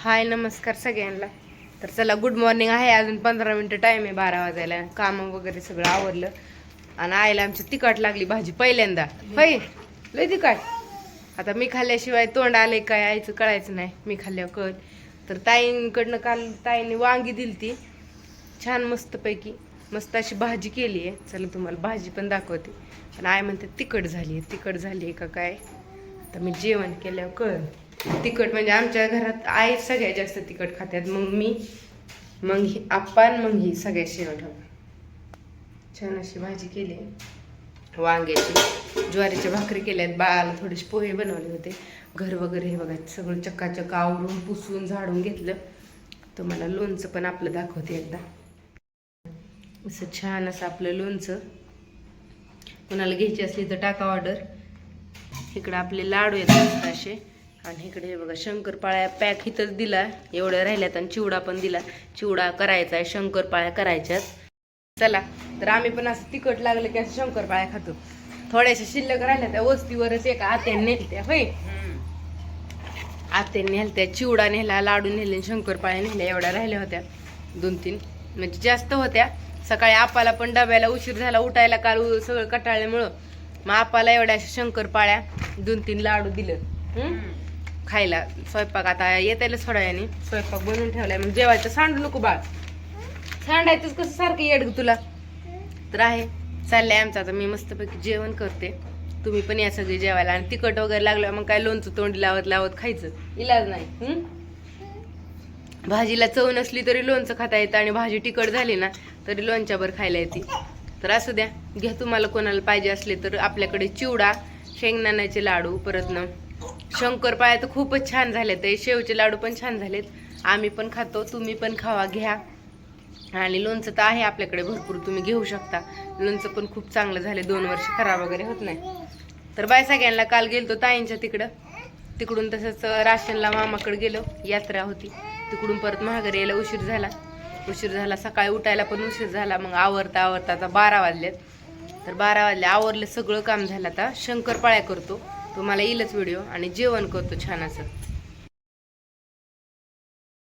हाय नमस्कार सगळ्यांना. तर चला गुड मॉर्निंग आहे. अजून पंधरा मिनटं टाईम आहे बारा वाजायला. कामं वगैरे सगळं आवरलं. आणि आईला आमची तिखट लागली भाजी पहिल्यांदा. होय? लय तिखट. आता मी खाल्ल्याशिवाय तोंड आले काय आईचं कळायचं नाही. मी खाल्ल्यावर कळत तर ताईंकडनं काल ताईने वांगी दिली ती. छान मस्तपैकी. मस्त अशी भाजी केली आहे. चला तुम्हाला भाजी पण दाखवते. पण आई म्हणते तिखट झाली आहे तिखट झाली आहे का काय? आता मी जेवण केल्यावर कळ तिखट म्हणजे आमच्या घरात आई सगळ्यात जास्त तिखट खात्यात. मग मी मग ही आपण मग ही सगळ्यात शेवट छान अशी भाजी केली. वांग्याची ज्वारीच्या भाकरी केल्यात. बाळाला थोडेसे पोहे बनवले होते. घर वगैरे हे बघा सगळं चक्काचक्का आवरून पुसून झाडून घेतलं. तुम्हाला लोणचं पण आपलं दाखवते एकदा. असं छान असं आपलं लोणचं. कोणाला घ्यायची असली तर टाका ऑर्डर. इकडं आपले लाडू येतात असे. आणि इकडे हे बघा शंकरपाळ्या पॅक इथंच दिला. एवढ्या राहिल्यात आणि चिवडा पण दिला. चिवडा करायचा आहे शंकरपाळ्या करायच्यात. चला तर आम्ही पण असं तिखट लागलं की असं शंकरपाळ्या खातो. थोड्याशा शिल्लक राहिल्या त्या वस्तीवरच एका आत्याने नेलत्या होय. आत्याने नेलत्या चिवडा नेला लाडू नेले शंकरपाळ्या नेल्या एवढ्या राहिल्या होत्या. दोन तीन म्हणजे जास्त होत्या. सकाळी आपाला पण डब्याला उशीर झाला उठायला काल सगळं कटाळल्यामुळं. मग आपाला एवढ्या शंकरपाळ्या दोन तीन लाडू दिलं? खायला. स्वयंपाक आता येतायला थोड्या याने स्वयंपाक बनवून ठेवलाय. मग जेवायचं सांडू नको बाळ. सांडायचंच कसं सारखं येड ग तुला. तर आहे. चाललंय आमचं. आता मी मस्तपैकी जेवण करते. तुम्ही पण या सगळी जेवायला. आणि तिखट वगैरे लागलं मग काय लोणचं तोंडी लावत लावत खायचं. इलाज नाही. भाजीला चव नसली तरी लोणचं खाता येतं आणि भाजी तिखट झाली ना तरी लोणच्यावर खायला येते. तर असू द्या. घ्या तुम्हाला कोणाला पाहिजे असले तर आपल्याकडे चिवडा शेंगदाण्याचे लाडू परत न शंकरपाळ्या तर खूपच छान झाले ते शेवचे लाडू पण छान झालेत. आम्ही पण खातो तुम्ही पण खावा घ्या. आणि लोणचं तर आहे आपल्याकडे भरपूर तुम्ही घेऊ शकता. लोणचं पण खूप चांगलं झाले दोन वर्ष खराब वगैरे होत नाही. तर बाय सगळ्यांना काल गेलतो ताईंच्या तिकडं. तिकडून तसंच राशनला मामाकडे गेलो यात्रा होती. तिकडून परत महागारी यायला उशीर झाला. उशीर झाला सकाळी उठायला पण उशीर झाला मग आवरता आवरता आता बारा वाजलेत. तर बारा वाजले आवरलं सगळं काम झालं आता. शंकरपाळ्या करतो. तुम्हाला येईलच व्हिडिओ आणि जेवण करतो छान असं.